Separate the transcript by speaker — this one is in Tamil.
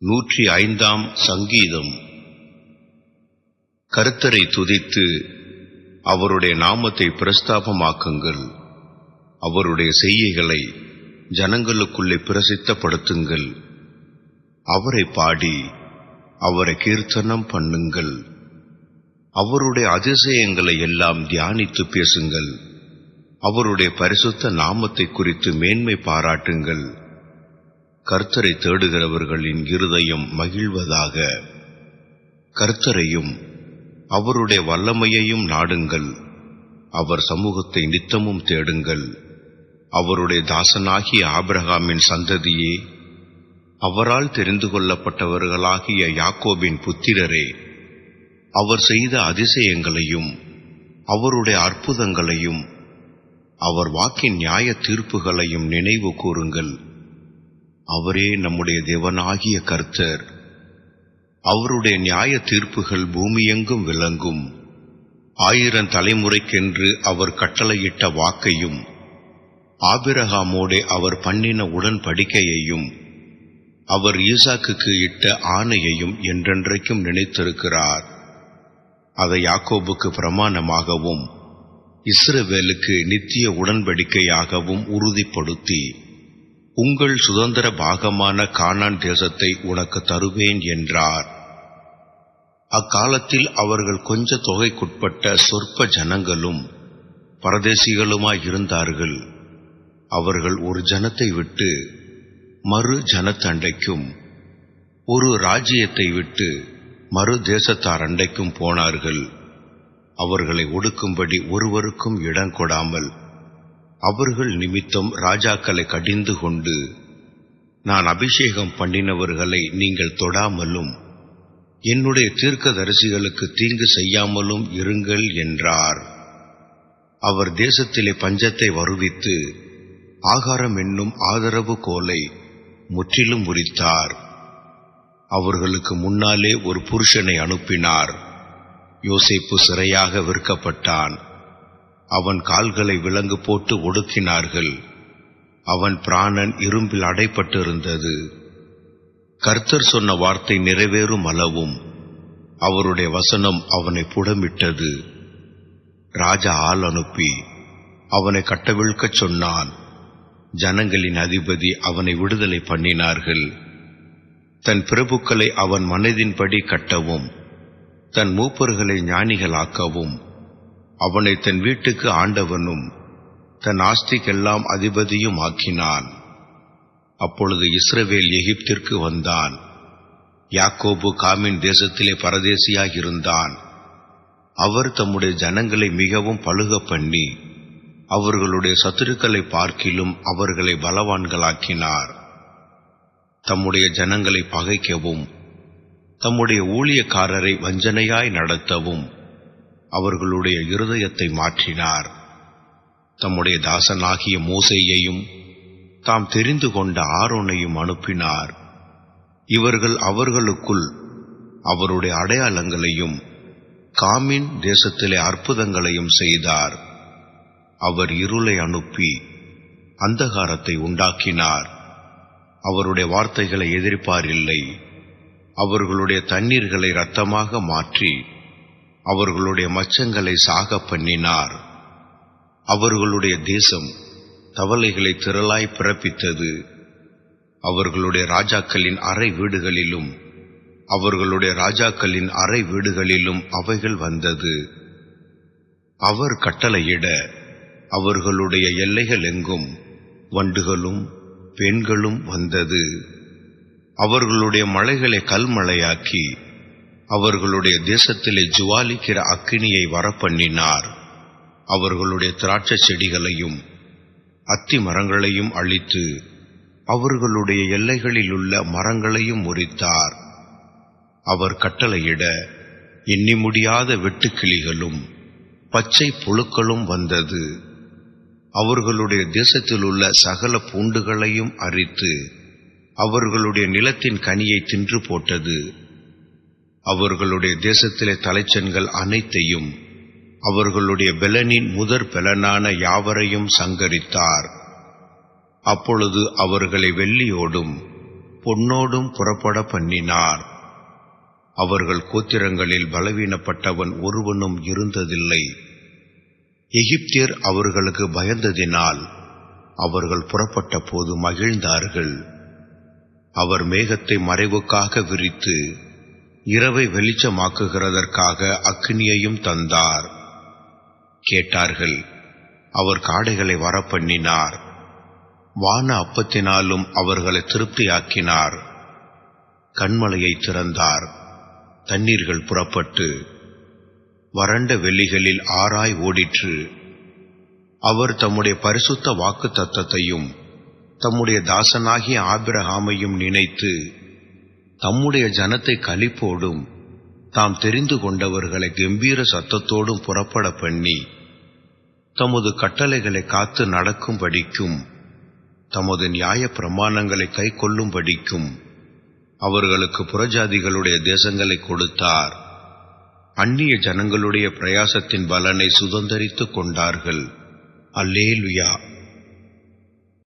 Speaker 1: நூற்றி ஐந்தாம் சங்கீதம். கருத்தரை துதித்து அவருடைய நாமத்தை பிரஸ்தாபமாக்குங்கள். அவருடைய செய்கைகளை ஜனங்களுக்குள்ளே பிரசித்தப்படுத்துங்கள். அவரை பாடி அவரை கீர்த்தனம் பண்ணுங்கள். அவருடைய அதிசயங்களை எல்லாம் தியானித்து பேசுங்கள். அவருடைய பரிசுத்த நாமத்தை குறித்து மேன்மை பாராட்டுங்கள். கர்த்தரை தேடுகிறவர்களின் இருதயம் மகிழ்வதாக. கர்த்தரையும் அவருடைய வல்லமையையும் நாடுங்கள். அவர் சமூகத்தை நித்தமும் தேடுங்கள். அவருடைய தாசனாகிய ஆபிரகாமின் சந்ததியே அவரால் தெரிந்து கொள்ளப்பட்டவர்களாகிய யாக்கோபின் புத்திரரே அவர் செய்த அதிசயங்களையும் அவருடைய அற்புதங்களையும் அவர் வாக்கின் நியாய தீர்ப்புகளையும் நினைவு கூறுங்கள். அவரே நம்முடைய தேவனாகிய கர்த்தர். அவருடைய நியாய தீர்ப்புகள் பூமியெங்கும் விளங்கும். ஆயிரம் தலைமுறைக்கென்று அவர் கட்டளையிட்ட வாக்கையும் ஆபிரகாமோடே அவர் பண்ணின உடன்படிக்கையையும் அவர் ஈசாக்குக்கு இட்ட ஆணையையும் என்றென்றைக்கும் நினைத்திருக்கிறார். அதை யாக்கோபுக்கு பிரமாணமாகவும் இஸ்ரவேலுக்கு நித்திய உடன்படிக்கையாகவும் உறுதிப்படுத்தி. உங்கள் சுதந்திர பாகமான கானான் தேசத்தை உனக்கு தருவேன் என்றார். அக்காலத்தில் அவர்கள் கொஞ்ச தொகைக்குட்பட்ட சொற்ப ஜனங்களும் பரதேசிகளுமாய் இருந்தார்கள். அவர்கள் ஒரு ஜனத்தை விட்டு மறு ஜனத்தண்டைக்கும் ஒரு ராஜ்யத்தை விட்டு மறு தேசத்தார் அண்டைக்கும் போனார்கள். அவர்களை ஒடுக்கும்படி ஒருவருக்கும் இடம் கொடாமல் அவர்கள் நிமித்தம் ராஜாக்களை கடிந்து கொண்டு நான் அபிஷேகம் பண்ணினவர்களை நீங்கள் தொடாமலும் என்னுடைய தீர்க்கதரிசிகளுக்கு தீங்கு செய்யாமலும் இருங்கள் என்றார். அவர் தேசத்திலே பஞ்சத்தை வருவித்து ஆகாரம் என்னும் ஆதரவு கோலை முற்றிலும் முறித்தார் அவர்களுக்கு முன்னாலே ஒரு புருஷனை அனுப்பினார். யோசிப்பு சிறையாக விற்கப்பட்டான். அவன் கால்களை விலங்கு போட்டு ஒடுக்கினார்கள். அவன் பிராணன் இரும்பில் அடைப்பட்டிருந்தது. கர்த்தர் சொன்ன வார்த்தை நிறைவேறும் அளவும். அவருடைய வசனம் அவனை புடமிட்டது. ராஜா ஆள் அனுப்பி அவனை கட்டவிழ்க்கச் சொன்னான். ஜனங்களின் அதிபதி அவனை விடுதலை பண்ணினார்கள். தன் பிரபுக்களை அவன் மனதின்படி கட்டவும் தன் மூப்பர்களை ஞானிகளாக்கவும் அவனை தன் வீட்டுக்கு ஆண்டவனும் தன் ஆஸ்திக்கெல்லாம் அதிபதியும் ஆக்கினான். அப்பொழுது இஸ்ரவேல் எகிப்திற்கு வந்தான். யாக்கோபு காமின் தேசத்திலே பரதேசியாயிருந்தான் அவர் தம்முடைய ஜனங்களை மிகவும் பழுக பண்ணி அவர்களுடைய சத்துருக்களை பார்க்கிலும் அவர்களை பலவான்களாக்கினார். தம்முடைய ஜனங்களை பகைக்கவும் தம்முடைய ஊழியக்காரரை வஞ்சனையாய் நடத்தவும் அவர்களுடைய இருதயத்தை மாற்றினார். தம்முடைய தாசனாகிய மூசையையும் தாம் தெரிந்து கொண்ட ஆரோனையும் அனுப்பினார். இவர்கள் அவர்களுக்குள் அவருடைய அடையாளங்களையும் காமின் தேசத்திலே அற்புதங்களையும் செய்தார். அவர் இருளை அனுப்பி அந்தகாரத்தை உண்டாக்கினார். அவருடைய வார்த்தைகளை எதிர்ப்பார் இல்லை. அவர்களுடைய தண்ணீர்களை இரத்தமாக மாற்றி அவர்களுடைய மச்சங்களை சாக பண்ணினார். அவர்களுடைய தேசம் தவளைகளை திரளாய் பிறப்பித்தது. அவர்களுடைய ராஜாக்களின் அறை வீடுகளிலும் அவர்களுடைய ராஜாக்களின் அறை வீடுகளிலும் அவைகள் வந்தது. அவர் கட்டளையிட அவர்களுடைய எல்லைகள் எங்கும் வண்டுகளும் பெண்களும் வந்தது. அவர்களுடைய மலைகளை கல்மழையாக்கி அவர்களுடைய தேசத்திலே ஜுவாலிக்கிற அக்கினியை வரப்பண்ணினார். அவர்களுடைய திராட்சை செடிகளையும் அத்தி மரங்களையும் அழித்து அவர்களுடைய எல்லைகளில் உள்ள மரங்களையும் முறித்தார். அவர் கட்டளையிட எண்ணி முடியாத வெட்டுக்கிளிகளும் பச்சை புழுக்களும் வந்தது. அவர்களுடைய தேசத்தில் உள்ள சகல பூண்டுகளையும் அரித்து அவர்களுடைய நிலத்தின் கனியை தின்று போட்டது. அவர்களுடைய தேசத்திலே தலைச்சன்கள் அனைத்தையும் அவர்களுடைய பெலனின் முதற் பெலனான யாவரையும் சங்கரித்தார். அப்பொழுது அவர்களை வெள்ளியோடும் பொன்னோடும் புறப்பட பண்ணினார். அவர்கள் கோத்திரங்களில் பலவீனப்பட்டவன் ஒருவனும் இருந்ததில்லை. எகிப்தியர் அவர்களுக்கு பயந்ததினால் அவர்கள் புறப்பட்ட போது மகிழ்ந்தார்கள். அவர் மேகத்தை மறைவுக்காக விரித்து இரவை வெளிச்சமாக்குகிறதற்காக அக்னியையும் தந்தார். கேட்டார்கள் அவர் காடைகளை வரப்பண்ணினார். வான அப்பத்தினாலும் அவர்களை திருப்தியாக்கினார். கண்மலையை திறந்தார். தண்ணீர்கள் புறப்பட்டு வறண்ட வெளிகளில் ஆராய் ஓடிற்று. அவர் தம்முடைய பரிசுத்த வாக்கு தத்தத்தையும் தம்முடைய தாசனாகிய ஆபிரகாமையும் நினைத்து தம்முடைய ஜனத்தை கழிப்போடும். தாம் தெரிந்து கொண்டவர்களை கம்பீர சத்தத்தோடும் புறப்பட பண்ணி தமது கட்டளைகளை காத்து நடக்கும்படிக்கும் தமது நியாய பிரமாணங்களை கை கொள்ளும்படிக்கும் அவர்களுக்கு புறஜாதிகளுடைய தேசங்களை கொடுத்தார். அந்நிய ஜனங்களுடைய பிரயாசத்தின் பலனை சுதந்திரித்துக் கொண்டார்கள். அல்லேலுயா.